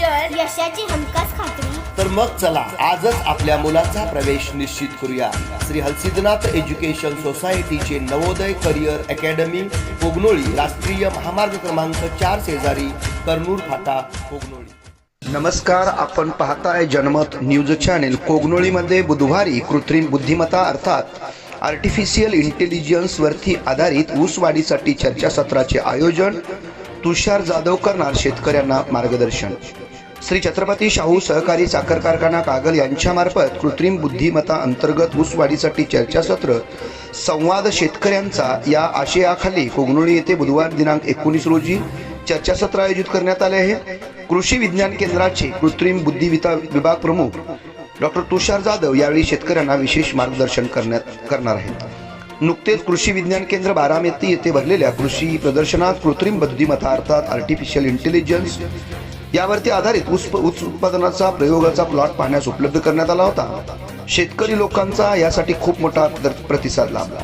शिक्षण यशाची हमखास खात्री. तर मग चला आजच आपल्या मुलाचा प्रवेश निश्चित करूया. श्री हलसिद्धनाथ एज्युकेशन सोसायटीचे नवोदय करिअर अकॅडमी कोगनोळी राष्ट्रीय महामार्ग क्रमांक चार शेजारी कर्नूर फाटा कोगनोळी. नमस्कार आपण पाहताय जनमत न्यूज चॅनेल कोगनोळीमध्ये बुधवारी कृत्रिम बुद्धिमत्ता अर्थात आर्टिफिशियल इंटेलिजन्सवरती आधारित ऊसवाढीसाठी चर्चासत्राचे आयोजन तुषार जाधव करणार शेतकऱ्यांना मार्गदर्शन. श्री छत्रपती शाहू सहकारी साखर कारखाना कागल यांच्यामार्फत कृत्रिम बुद्धिमत्ता अंतर्गत ऊसवाढीसाठी चर्चासत्र संवाद शेतकऱ्यांचा या आशयाखाली कोगनोळी येथे बुधवार दिनांक एकोणीस रोजी चर्चासत्र आयोजित करण्यात आले आहे. कृषी विज्ञान केंद्राचे कृत्रिम बुद्धिविता विभाग प्रमुख डॉक्टर तुषार जाधव यावेळी शेतकऱ्यांना विशेष मार्गदर्शन करण्यात करणार आहेत. नुकतेच कृषी विज्ञान केंद्र बारामती येथे भरलेल्या कृषी प्रदर्शनात कृत्रिम बुद्धिमत्ता अर्थात आर्टिफिशियल इंटेलिजन्स यावरती आधारित ऊस उत्पादनाचा प्रयोगाचा प्लॉट पाहण्यास उपलब्ध करण्यात आला होता. शेतकरी लोकांचा यासाठी खूप मोठा दर- प्रतिसाद लाभला.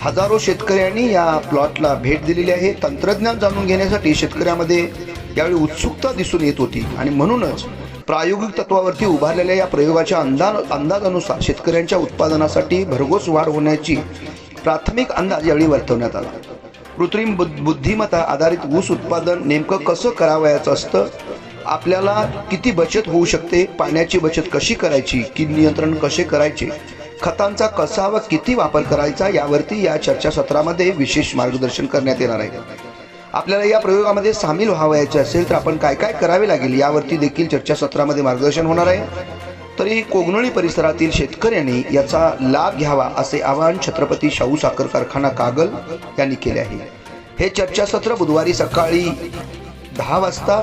हजारो शेतकऱ्यांनी या प्लॉटला भेट दिलेली आहे. तंत्रज्ञान जाणून घेण्यासाठी शेतकऱ्यामध्ये यावेळी उत्सुकता दिसून येत होती आणि म्हणूनच प्रायोगिक तत्वावरती उभारलेल्या या प्रयोगाच्या अंदाज अंदाजानुसार शेतकऱ्यांच्या उत्पादनासाठी भरघोस वाढ होण्याची प्राथमिक अंदाज यावेळी वर्तवण्यात आला. कृत्रिम बुद्धिमत्ता आधारित ऊस उत्पादन नेमकं कसं करावयाचं असतं? आपल्याला किती बचत होऊ शकते? पाण्याची बचत कशी करायची? की नियंत्रण कसे करायचे? खतांचा कसा व किती वापर करायचा? यावरती या चर्चासत्रामध्ये विशेष मार्गदर्शन करण्यात येणार आहे. आपल्याला या प्रयोगामध्ये सामील व्हावयाचे असेल तर आपण काय काय करावे लागेल? यावरती देखील चर्चासत्रामध्ये मार्गदर्शन होणार आहे. तरी कोगनोळी परिसरातील शेतकऱ्यांनी याचा लाभ घ्यावा असे आवाहन छत्रपती शाहू साखर कारखाना कागल यांनी केले आहे. हे चर्चासत्र बुधवारी सकाळी दहा वाजता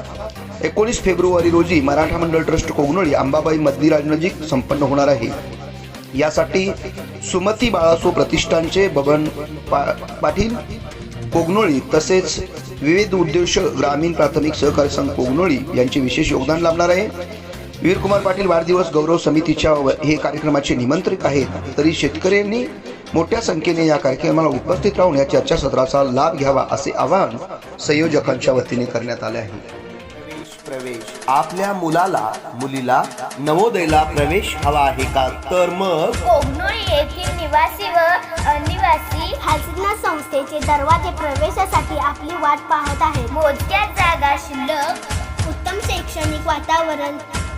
एकोणीस फेब्रुवारी रोजी मराठा मंडळ ट्रस्ट कोगनोळी अंबाबाई मंदिराज नजीक संपन्न होणार आहे. यासाठी सुमती बाळासो प्रतिष्ठानचे बबन पा पाटील कोगनोळी तसेच विविध उद्देश ग्रामीण प्राथमिक सहकारी संघ कोगनोळी यांचे विशेष योगदान लाभणार आहे. वीरकुमार पाटील वाढदिवस गौरव समितीच्या व- हे कार्यक्रमाचे निमंत्रित आहेत. तरी शेतकऱ्यांनी मोठ्या संख्येने या कार्यक्रमाला उपस्थित राहून या चर्चासत्राचा लाभ घ्यावा असे आवाहन संयोजकांच्या वतीने करण्यात आले आहे. प्रवेश आपल्या मुलाला मुलीला नवोदयला प्रवेश हवा आहे का? तर मग? येथील निवासी व अनिवासी हालसिद्ना संस्थेचे दरवाजे प्रवेशासाठी आपली वाट पाहत आहेत. मोजक्या जागा शिल्लक उत्तम शैक्षणिक वातावरण